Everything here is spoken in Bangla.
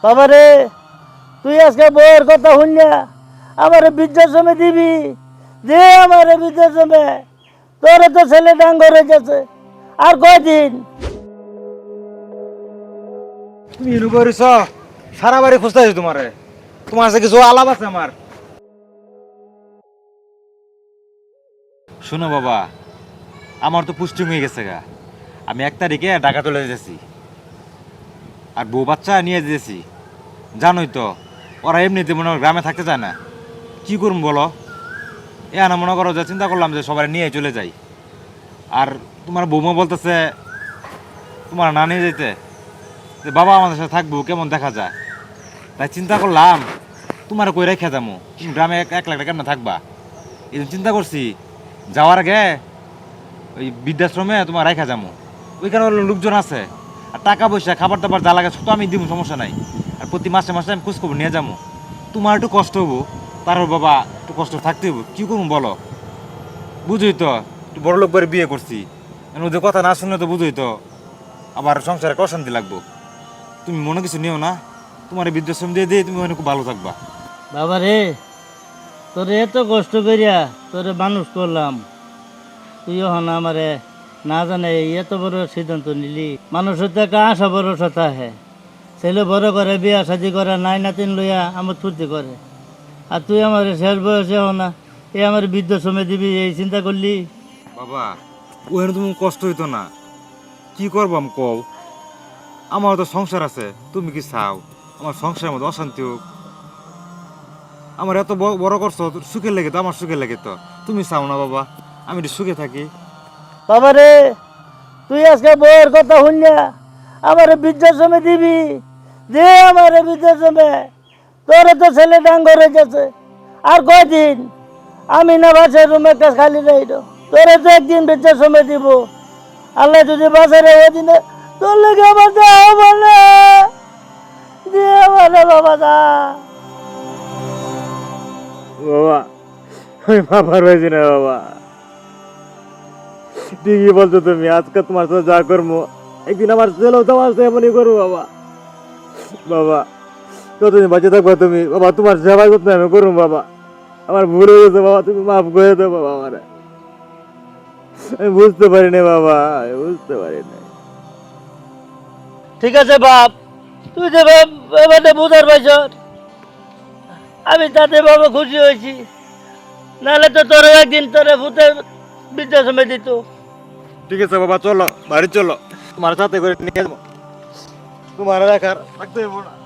বাবা রে তুই আজকে বউয়ের কথা শুনিয়া আমার বৃদ্ধাশ্রমে দিবি? দে আমার বৃদ্ধাশ্রমে। তোরে তো ছেলে ডাঙ্গর হয়ে গেছে। আর কয়দিন? তুমি করিস সারা বাড়ি খুঁজতেছি তোমারে। তোমার কাছে কিছু আলাপ আছে আমার। শোনো বাবা, আমার তো পুষ্টি হয়ে গেছে গা। আমি এক তারিখে ঢাকা চলে যেতেছি আর বউ বাচ্চা নিয়ে যেতেছি। জানোই তো, ওরা এমনিতে মনে গ্রামে থাকতে চায় না। কি করুম বলো? এ না মনে করো যে চিন্তা করলাম যে সবাই নিয়ে চলে যাই। আর তোমার বৌমা বলতেছে, তোমার না নিয়ে যেতে, যে বাবা আমাদের সাথে থাকব, কেমন দেখা যায়? তাই চিন্তা করলাম, তোমার কই রেখে যাব তুমি গ্রামে এক এক লাখ কেমন থাকবা? এই চিন্তা করছি, যাওয়ার আগে ওই বৃদ্ধাশ্রমে তোমার রেখা যাব ওইখানে লোকজন আছে। আর টাকা পয়সা, খাবার দাবার যা লাগে তো আমি দিব সমস্যা নাই। আর প্রতি মাসে মাসে আমি খোঁজ খবর নিয়ে যাব তোমার একটু কষ্ট হব তারপর বাবা একটু কষ্ট থাকতে হব। কী করব বলো? বুঝোই তো, একটু বড় লোক বাড়ি বিয়ে করছি। ওদের কথা না শুনলে তো বুঝোই তো, আবার সংসারে অশান্তি লাগবো। তুমি মনে কিছু নিও না, তোমার বৃদ্ধাশ্রম দিয়ে দিয়ে তুমি অনেক ভালো থাকবা। বাবা রে, তোরে এত কষ্ট করিয়া তোরে মানুষ করলাম। তুইও হন আমারে। না জানে এত বড় সিদ্ধান্ত নিলি। মানুষের তো একটা আশা ভরসা হে ছেলে বড় করে, বিয়া শাদি করে, নাই নাতিন লইয়া আমার ফুর্তি করে। আর তুই আমার শেষ বয়সে হো না, এ আমার বৃদ্ধাশ্রমে দিবি, এই চিন্তা করলি? বাবা ওখানে তুমি কষ্ট হইতো না। কি করবাম কও? আমার তো সংসার আছে, তুমি কি চাও? আমার সংসারের মধ্যে অশান্তি হোক। আমার এত বড় করছ সুখে লেগে তো, আমার সুখে লেগে তো। তুমি চাও না বাবা, আমি একটু সুখে থাকি। বাবা রে তুই আজকে বউয়ের কথা শুনিয়া আমার বৃদ্ধাশ্রমে দিবি? দে আমার বৃদ্ধাশ্রমে। তোরে তো ছেলে ডাঙ্গর হয়ে গেছে। আর কয়দিন? আমি না বাসায় রুম একটা খালি রইল। তোরে তো একদিন বৃদ্ধাশ্রমে দিব। আল্লাহ যদি বাসায় রে দিনে তোর লেগে আমার বলে দিয়ে বলে বাবা দা বাবা বাবার হয়েছি বাবা। ঠিকই বলছো তুমি, আজকে তোমার সাথে যা করব। একদিন আমার ছেলেও তোমার সাথে এমনই করব, বাবা। বাবা, কতদিন বাঁচে থাকবা তুমি? বাবা, তোমার সেবা করতে আমি করুন বাবা। আমার ভুল হয়ে গেছে, বাবা, তুমি মাফ করে দেবো বাবা, আমার। আমি বুঝতে পারিনি, বাবা বুঝতে পারিনি। ঠিক আছে, বাপ। তুই যে এবারে বুঝার পাইছ। আমি তাতে বাবা খুশি হয়েছি। নাহলে তো তোর একদিন তোরে ভূতে বৃদ্ধাশ্রমে দিত। ঠিক আছে, বাবা, চলো, বাড়ি চলো। তোমার সাথে করে নিয়ে যাব। তোমার দেখার থাকতে না।